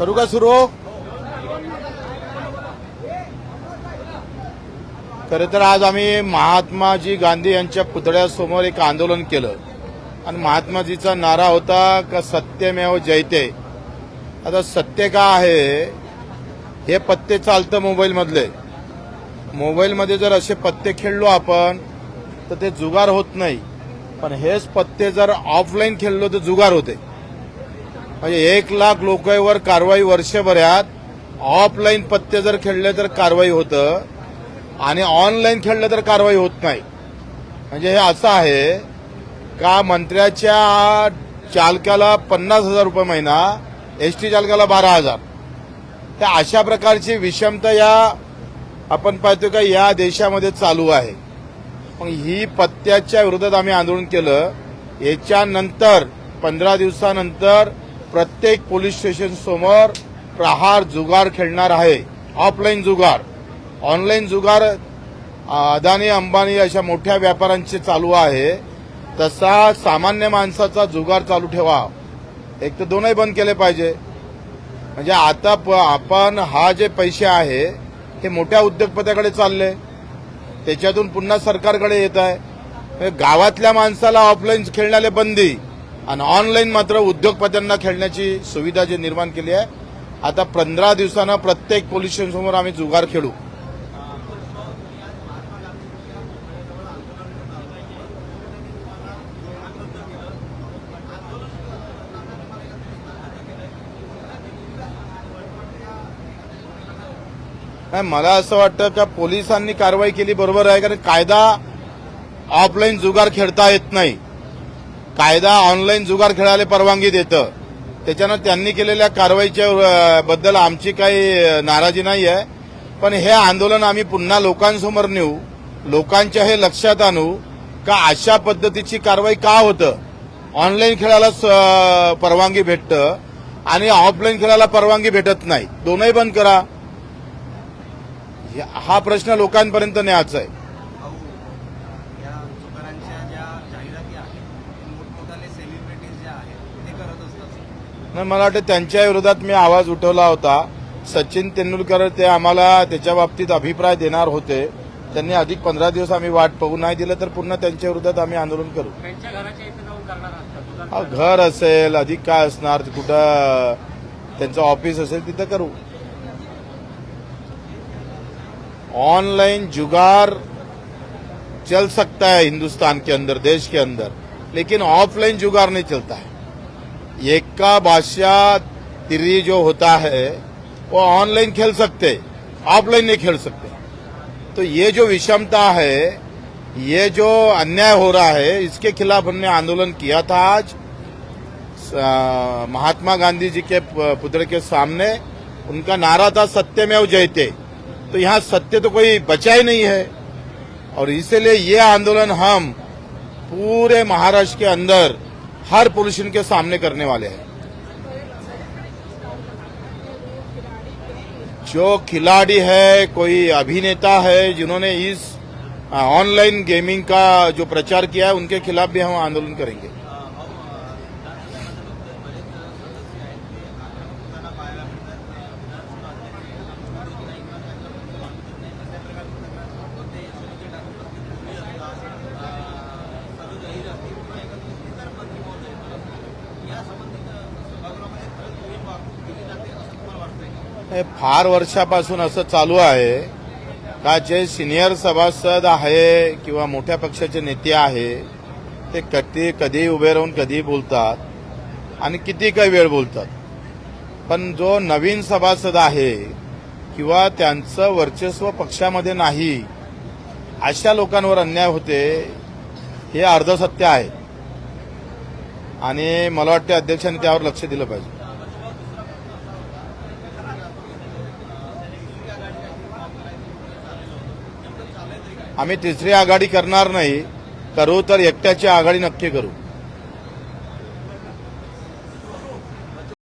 करू का सुरू? खरं तर आज आम्ही महात्माजी गांधी यांच्या पुतळ्यासमोर एक आंदोलन केलं. आणि महात्माजीचा नारा होता का सत्यमेव जयते? आता सत्य का आहे? हे पत्ते चालतं मोबाईलमधले. मोबाईलमध्ये जर असे पत्ते खेळलो आपण तर ते जुगार होत नाही. पण हेच पत्ते जर ऑफलाईन खेळलो तर जुगार होते. म्हणजे एक लाख लोकांवर कारवाई वर्षभरात ऑफलाईन पत्ते जर खेळले तर कारवाई होतं आणि ऑनलाईन खेळलं तर कारवाई होत नाही. म्हणजे हे असं आहे का मंत्र्याच्या चालकाला पन्नास हजार रुपये महिना एसटी चालकाला बारा हजार. तर अशा प्रकारची विषमता या आपण पाहतो का या देशामध्ये चालू आहे. मग ही पत्त्याच्या विरोधात आम्ही आंदोलन केलं. याच्यानंतर पंधरा दिवसानंतर प्रत्येक पोलीस स्टेशन समोर प्रहार जुगार खेळणार आहे. ऑफलाईन जुगार. ऑनलाईन जुगार अदानी अंबानी अशा मोठ्या व्यापाऱ्यांचे चालू आहे. तसा सामान्य माणसाचा जुगार चालू ठेवा. एक तर दोनही बंद केले पाहिजे. म्हणजे आता प- आपण हा जे पैसे आहे हे मोठ्या उद्योगपत्याकडे चालले. त्याच्यातून पुन्हा सरकारकडे येत आहे. गावातल्या माणसाला ऑफलाईन खेळण्याला बंदी. आणि ऑनलाईन मात्र उद्योगपत्यांना खेळण्याची सुविधा जी निर्माण केली आहे आता पंधरा दिवसानं प्रत्येक पोलीस स्टेशनसमोर आम्ही जुगार खेळू. नाही मला असं वाटतं का पोलिसांनी कारवाई केली बरोबर आहे कारण कायदा ऑफलाईन जुगार खेळता येत नाही. कायदा ऑनलाईन जुगार खेळायला परवानगी देतं. त्याच्यानं त्यांनी केलेल्या कारवाईच्या बद्दल आमची काही नाराजी नाही आहे. पण हे आंदोलन आम्ही पुन्हा लोकांसमोर नेऊ लोकांच्या हे लक्षात आणू का अशा पद्धतीची कारवाई का होतं? ऑनलाईन खेळायला स- परवानगी भेटतं आणि ऑफलाईन खेळायला परवानगी भेटत नाही. दोनही बंद करा. या- हा प्रश्न लोकांपर्यंत न्यायचा आहे. नाही, मला वाटतं त्यांच्या विरोधात मी आवाज उठवला होता. सचिन तेंडुलकर ते आम्हाला त्याच्या बाबतीत अभिप्राय देणार होते. त्यांनी अधिक पंधरा दिवस आम्ही वाट पाहू. नाही दिलं तर पुन्हा त्यांच्या विरोधात आम्ही आंदोलन करू. घर असेल अधिक काय असणार कुठं त्यांचं ऑफिस असेल तिथं करू. ऑनलाइन जुगार चल सकता है हिंदुस्तान के अंदर देश के अंदर लेकिन ऑफलाइन जुगार नहीं चलता है. एक का बादशाह तिरी जो होता है, वो ऑनलाइन खेल सकते, ऑफलाइन नहीं खेल सकते। तो ये जो विषमता है, ये जो अन्याय हो रहा है, इसके खिलाफ हमने आंदोलन किया था आज। महात्मा गांधी जी के पुत्र के सामने उनका नारा था, सत्य में जयते तो यहाँ सत्य तो कोई बचा ही नहीं है। और इसीलिए ये आंदोलन हम पूरे महाराष्ट्र के अंदर हर पोल्यूशन के सामने करने वाले हैं। जो खिलाड़ी है, कोई अभिनेता है, जिन्होंने इस ऑनलाइन गेमिंग का जो प्रचार किया है, उनके खिलाफ भी हम आंदोलन करेंगे। फार वर्षापासून असं चालू आहे का जे सिनियर सभासद आहे किंवा मोठ्या पक्षाचे नेते आहे ते कधी कधी उभे राहून कधी बोलतात आणि किती काही वेळ बोलतात. पण जो नवीन सभासद आहे किंवा त्यांचं वर्चस्व पक्षामध्ये नाही अशा लोकांवर अन्याय होते हे अर्धसत्य आहे. आणि मला वाटतं अध्यक्षांनी त्यावर लक्ष दिलं पाहिजे. आम्ही तिसरी आघाडी करणार नाही करू तर एकट्याची आघाडी नक्की करू.